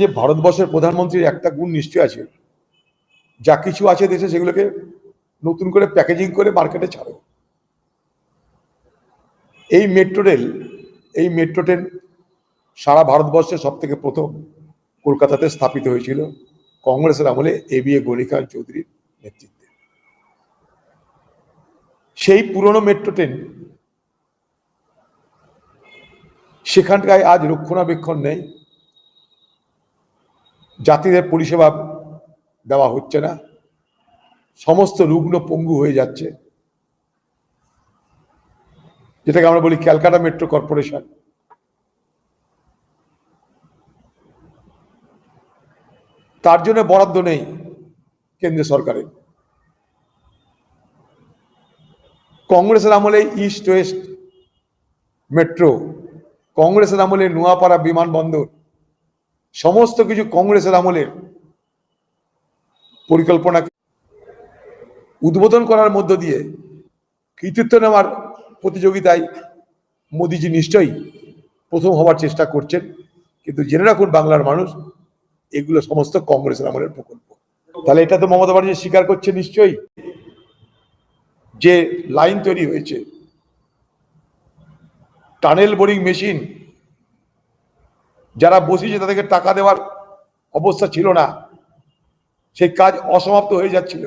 যে ভারতবর্ষের প্রধানমন্ত্রীর একটা গুণ নিশ্চয় আছে। যা কিছু আছে দেশে সেগুলোকে নতুন করে প্যাকেজিং করে মার্কেটে ছাড়ো। এই মেট্রো রেল, এই মেট্রো ট্রেন সারা ভারতবর্ষে সব থেকে প্রথম কলকাতাতে স্থাপিত হয়েছিল কংগ্রেসের আমলে এ বি এ গণিকার চৌধুরীর নেতৃত্বে। সেই পুরনো মেট্রো ট্রেন সেখানটায় আজ রক্ষণাবেক্ষণ নেই। যাত্রীদের পরিষেবা দেওয়া হচ্ছে না। সমস্ত রুগ্ন পঙ্গু হয়ে যাচ্ছে। যেটাকে আমরা বলি ক্যালকাটা মেট্রো কর্পোরেশন। তার জন্য বরাদ্দ নেই কেন্দ্রীয় সরকারের। কংগ্রেসের আমলে ইস্ট ওয়েস্ট মেট্রো, কংগ্রেসের আমলে নোয়াপাড়া বিমানবন্দর সমস্ত কিছু কংগ্রেসের আমলের পরিকল্পনা উদ্বোধন করার মধ্য দিয়ে কৃতিত্ব নেওয়ার প্রতিযোগিতায় মোদিজি নিশ্চয়ই প্রথম হওয়ার চেষ্টা করছেন। কিন্তু জেনে রাখুন বাংলার মানুষ, এগুলো সমস্ত কংগ্রেসের আমলের প্রকল্প। তাহলে এটা তো মমতা ব্যানার্জি স্বীকার করছে নিশ্চয়ই যে লাইন তৈরি হয়েছে। টানেল বোরিং মেশিন যারা বসিয়েছে তাদেরকে টাকা দেওয়ার অবস্থা ছিল না। সেই কাজ অসমাপ্ত হয়ে যাচ্ছিল।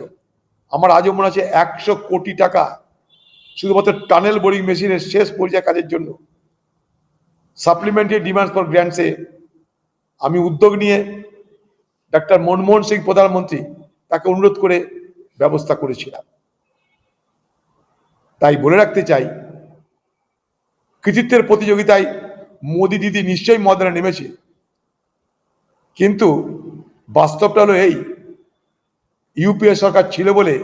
আমার আজও মনে আছে একশো কোটি টাকা শুধুমাত্র টানেল বোরিং মেশিনের শেষ পর্যায়ে কাজের জন্য। সাপ্লিমেন্টারি ডিমান্ড ফর গ্র্যান্টসে আমি উদ্যোগ নিয়ে ডাক্তার মনমোহন সিং, প্রধানমন্ত্রী, তাকে অনুরোধ করে ব্যবস্থা করেছিলাম। তাই বলে রাখতে চাই, কৃতিত্বের প্রতিযোগিতায় মোদি দিদি নিশ্চয়ই মদনা নেমেছে। কিন্তু বাস্তবটা হলো এই ইউপিএ সরকার ছিল বলে